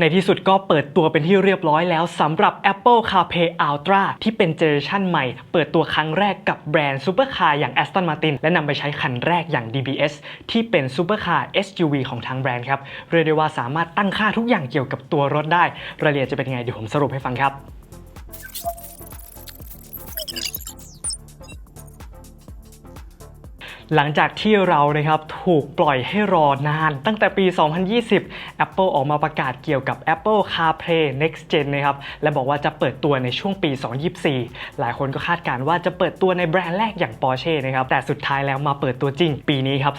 ในที่สุดก็เปิดตัวเป็นที่เรียบร้อยแล้วสำหรับ Apple CarPlay Ultra ที่เป็นเจเนอเรชันใหม่ เปิดตัวครั้งแรกกับแบรนด์ซูเปอร์คาร์อย่าง Aston Martin และนำไปใช้คันแรกอย่าง DBS ที่เป็นซูเปอร์คาร์ SUV ของทางแบรนด์ครับ เรียกได้ว่าสามารถตั้งค่าทุกอย่างเกี่ยวกับตัวรถได้ รายละเอียดจะเป็นยังไงเดี๋ยวผมสรุปให้ฟังครับ หลังจากที่เรานะครับถูกปล่อยให้รอนาน ตั้งแต่ปี 2020 Apple ออกมาประกาศเกี่ยวกับ Apple CarPlay Next Gen นะครับและบอกว่าจะเปิดตัวในช่วงปี 2024 หลายคนก็คาดการณ์ว่าจะเปิดตัวในแบรนด์แรกอย่าง Porsche นะครับแต่สุดท้ายแล้วมาเปิดตัวจริง ปีนี้ครับ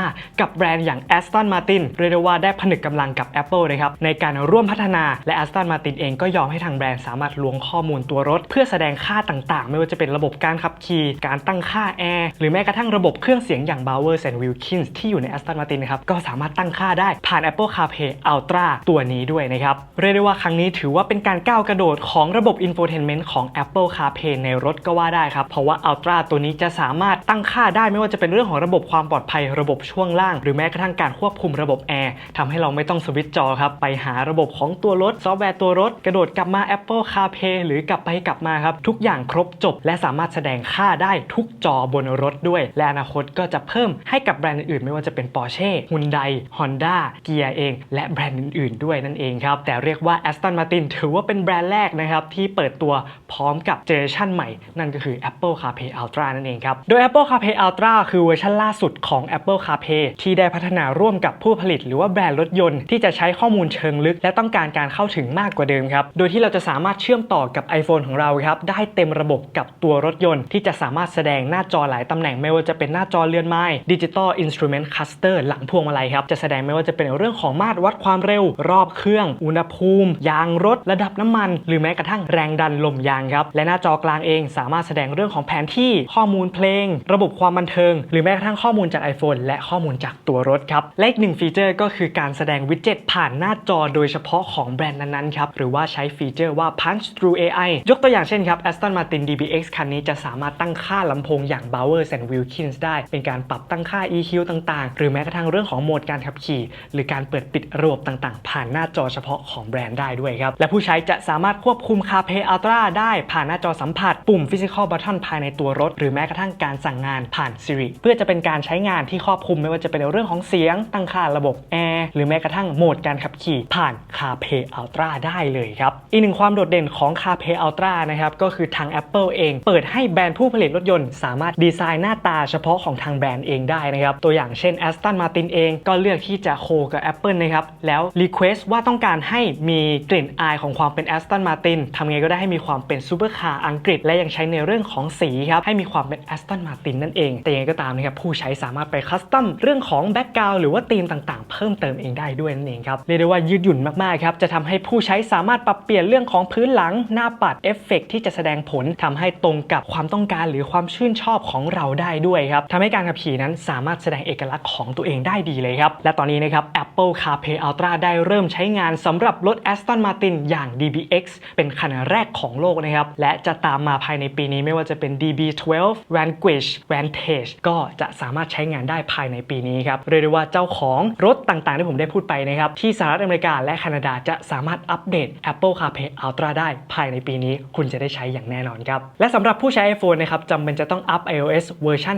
2025 กับแบรนด์อย่าง Aston Martin เรียกได้ว่าได้ผนึกกำลังกับ Apple นะครับในการร่วมพัฒนาและ Aston Martin เองก็ยอมให้ทางแบรนด์สามารถล้วงข้อมูลตัวรถ เพื่อแสดงค่าต่างๆ ไม่ว่าจะเป็นระบบการขับขี่การตั้งค่าแอร์หรือแม้กระทั่งระบบเครื่องเสียงอย่าง Bowers and Wilkins ที่อยู่ใน Aston Martin นะครับก็สามารถตั้งค่าได้ผ่าน Apple CarPlay Ultra ตัวนี้ด้วยนะครับ เรียกได้ว่าครั้งนี้ถือว่าเป็นการก้าวกระโดดของระบบ Infotainment ของ Apple CarPlay ในรถก็ว่าได้ครับ เพราะว่า Ultra ตัวนี้จะสามารถตั้งค่าได้ไม่ว่าจะเป็นเรื่องของระบบความปลอดภัยระบบช่วงล่าง หรือแม้กระทั่งการควบคุมระบบแอร์ทำให้เราไม่ต้องสวิตช์จอครับไปหาระบบของตัวรถซอฟต์แวร์ตัวรถ กระโดดกลับมา Apple CarPlay หรือกลับไปกลับมาครับทุกอย่างครบจบ และสามารถแสดงค่าได้ทุกจอบนรถด้วยและนาคตก็จะเพิ่มให้กับแบรนด์อื่นๆ ไม่ว่าจะเป็น Porsche Hyundai Honda Kia เอง และแบรนด์อื่นๆ ด้วยนั่นเองครับ แต่เรียกว่า Aston Martin ถือว่าเป็นแบรนด์แรกนะครับที่เปิดตัวพร้อมกับเจเนอเรชันใหม่ นั่นก็คือ Apple CarPlay Ultra นั่นเองครับ โดย Apple CarPlay Ultra คือเวอร์ชันล่าสุดของ Apple CarPlay ที่ได้พัฒนาร่วมกับผู้ผลิต หรือว่าแบรนด์รถยนต์ที่จะใช้ข้อมูลเชิงลึก และต้องการการเข้าถึงมากกว่าเดิมครับ โดยที่เราจะสามารถเชื่อมต่อกับ iPhone ของเราครับได้เต็มระบบกับตัวรถยนต์ ที่จะสามารถแสดงหน้าจอหลายตำแหน่งไม่ว่าจะเป็นหน้าจอเลือนไม้ดิจิตอลอินสต i เมนต์คัสเตอร์หลังพวงมาลัยครับ จะแสดงไม่ว่าจะเป็นเรื่องของมาตรวัดความเร็ว รอบเครื่อง อุณหภูมิ ยางรถ ระดับน้ำมัน หรือแม้กระทั่งแรงดันลมยางครับ และหน้าจอกลางเองสามารถแสดงเรื่องของแผนที่ข้อมูลเพลง ระบบความบันเทิง หรือแม้กระทั่งข้อมูลจาก iPhone และข้อมูลจากตัวรถครับและอีกหนึ่งฟีเจอร์ก็คือการแสดงวิดเจ็ตผ่านหน้าจอโดยเฉพาะของแบรนด์นั้นๆครับหรือว่าใช้ฟีเจอร์ว่า Punch Through AI ยกตัวอย่างเช่นครับ Aston Martin DBX คันนี้จะสามารถตั้งค่าลำโพงอย่าง Bowers and Wilkins ได้ เป็นการปรับตั้งค่า EQ ต่างๆ หรือแม้กระทั่งเรื่องของโหมดการขับขี่ หรือการเปิดปิดระบบต่างๆ ผ่านหน้าจอเฉพาะของแบรนด์ได้ด้วยครับ และผู้ใช้จะสามารถควบคุม CarPlay Ultra ได้ผ่านหน้าจอสัมผัส ปุ่ม Physical Button ภายในตัวรถ หรือแม้กระทั่งการสั่งงานผ่าน Siri เพื่อจะเป็นการใช้งานที่ครอบคลุมไม่ว่าจะเป็นเรื่องของเสียง ตั้งค่าระบบแอร์หรือแม้กระทั่งโหมดการขับขี่ผ่าน CarPlay Ultra ได้เลยครับอีกหนึ่งความโดดเด่นของ CarPlay Ultra นะครับก็คือทาง Apple เอง เปิดให้แบรนด์ผู้ผลิตรถยนต์สามารถดีไซน์หน้าตาเฉพาะของทางแบรนด์เองได้นะครับ ตัวอย่างเช่น Aston Martin เองก็เลือกที่จะโคกับ Apple นะครับ แล้ว Request ว่าต้องการให้มีกลิ่นอายของความเป็น Aston Martin ทำไงก็ได้ให้มีความเป็นซูเปอร์คาร์อังกฤษ และยังใช้ในเรื่องของสีครับ ให้มีความเป็น Aston Martin นั่นเอง แต่ยังไงก็ตามนะครับผู้ใช้สามารถไปคัสตอมเรื่องของแบ็กกราวด์หรือว่าธีมต่าง พิ่มเติมเองได้ด้วยนั่นเองครับเรียกได้ว่ายืดหยุ่นมากๆครับจะทำให้ผู้ใช้สามารถปรับเปลี่ยนเรื่องของพื้นหลังหน้าปัดเอฟเฟกที่จะแสดงผลทำให้ตรงกับความต้องการหรือความชื่นชอบของเราได้ด้วยครับทำให้การขับขี่นั้นสามารถแสดงเอกลักษณ์ของตัวเองได้ดีเลยครับและตอนนี้นะครับ Apple CarPlay Ultra ได้เริ่มใช้งานสำหรับรถ Aston Martin อย่าง DBX เป็นคันแรกของโลกนะครับและจะตามมาภายในปีนี้ไม่ว่าจะเป็น DB12 Vanquish Vantage ก็จะสามารถใช้งานได้ภายในปีนี้ครับเรียกได้ว่าเจ้าของรถต่างๆ ที่ผมได้พูดไปนะครับ ที่สหรัฐอเมริกาและแคนาดาจะสามารถอัปเดต Apple CarPlay Ultra ได้ ภายในปีนี้คุณจะได้ใช้อย่างแน่นอนครับ และสำหรับผู้ใช้ iPhone นะครับจำเป็นจะต้องอัป iOS เวอร์ชัน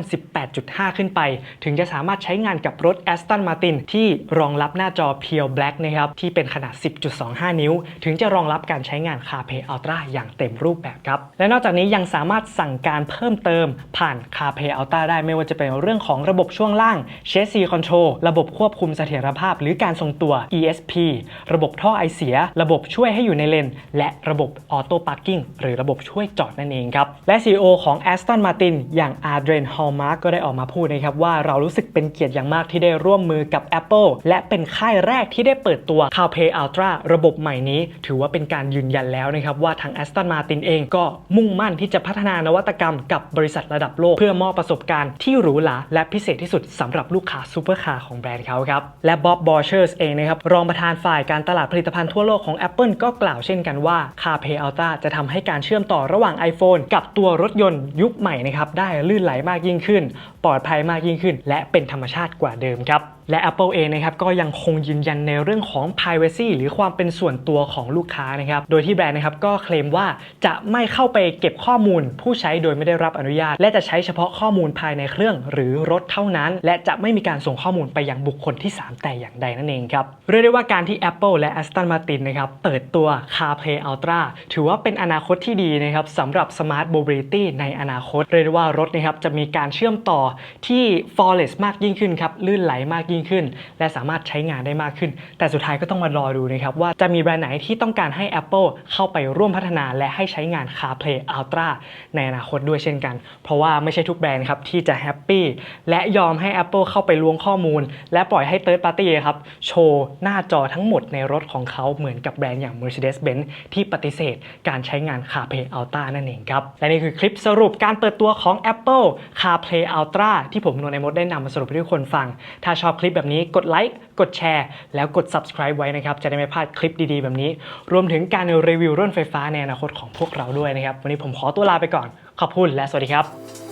18.5 ขึ้นไป ถึงจะสามารถใช้งานกับรถ Aston Martin ที่รองรับหน้าจอ Pure Black นะครับที่เป็นขนาด 10.25 นิ้ว ถึงจะรองรับการใช้งาน CarPlay Ultra อย่างเต็มรูปแบบครับและนอกจากนี้ยังสามารถสั่งการเพิ่มเติม ผ่าน CarPlay Ultra ได้ไม่ว่าจะเป็นเรื่องของระบบช่วงล่าง Chassis Control ระบบควบคุมเสถียรภาพหรือการทรงตัว ESP ระบบท่อไอเสีย ระบบช่วยให้อยู่ในเลน และระบบ Auto Parking หรือระบบช่วยจอดนั่นเองครับ และ CEO ของ Aston Martin อย่าง Adrian Hallmark ก็ได้ออกมาพูดนะครับว่าเรารู้สึกเป็นเกียรติอย่างมากที่ได้ร่วมมือกับ Apple และเป็นค่ายแรกที่ได้เปิดตัว CarPlay Ultra ระบบใหม่นี้ ถือว่าเป็นการยืนยันแล้วนะครับว่าทาง Aston Martin เองก็มุ่งมั่นที่จะพัฒนานวัตกรรมกับบริษัทระดับโลก เพื่อมอบประสบการณ์ที่หรูหราและพิเศษที่สุดสำหรับลูกค้าซูเปอร์คาร์ของแบรนด์เขาครับและบ๊อบบอร์เชอร์สเองนะครับรองประธานฝ่ายการตลาดผลิตภัณฑ์ทั่วโลกของ Apple ก็กล่าวเช่นกันว่า CarPlay Ultra จะทำให้การเชื่อมต่อระหว่าง iPhone กับตัวรถยนต์ยุคใหม่นะครับได้ลื่นไหลมากยิ่งขึ้น ปลอดภัยมากยิ่งขึ้น และเป็นธรรมชาติกว่าเดิมครับ และ Apple เองนะครับก็ยังคงยืนยันในเรื่องของ privacy หรือความเป็นส่วนตัวของลูกค้านะครับ โดยที่แบรนด์นะครับก็เคลมว่าจะไม่เข้าไปเก็บข้อมูล ผู้ใช้โดยไม่ได้รับอนุญาต และจะใช้เฉพาะข้อมูลภายในเครื่องหรือรถเท่านั้น และจะไม่มีการส่งข้อมูลไปยังบุคคลที่ 3 แต่อย่างใดนั่นเองครับเรียกได้ว่าการที่ Apple และ Aston Martin นะครับเปิดตัว CarPlay Ultra ถือว่าเป็นอนาคตที่ดีนะครับสำหรับ Smart Mobility ในอนาคต เรียกได้ว่ารถนะครับจะมีการเชื่อมต่อที่ flawless มากยิ่งขึ้นครับลื่นไหลมากยิ่งขึ้น และสามารถใช้งานได้มากขึ้น แต่สุดท้ายก็ต้องมารอดูนะครับว่าจะมีแบรนด์ไหนที่ต้องการให้ Apple เข้าไปร่วมพัฒนาและให้ใช้งาน CarPlay Ultra ในอนาคตด้วยเช่นกัน เพราะว่าไม่ใช่ทุกแบรนด์ครับที่จะแฮปปี้และยอมให้ Apple เข้าไปล้วงข้อมูล และปล่อยให้ Third Party ครับโชว์หน้าจอทั้งหมดในรถของเขาเหมือนกับแบรนด์อย่าง Mercedes-Benz ที่ปฏิเสธการใช้งาน CarPlay Ultra นั่นเองครับ และนี่คือคลิปสรุปการเปิดตัวของ Apple CarPlay Ultra ที่ผมนนท์ในมดได้นำมาสรุปให้ทุกคนฟัง ถ้าชอบคลิปแบบนี้ กดไลค์กดแชร์ แล้วกด subscribe ไว้นะครับ จะได้ไม่พลาดคลิปดีๆ แบบนี้ รวมถึงการรีวิวรถไฟฟ้าในอนาคตของพวกเราด้วยนะครับ วันนี้ผมขอตัวลาไปก่อน ขอบคุณและสวัสดีครับ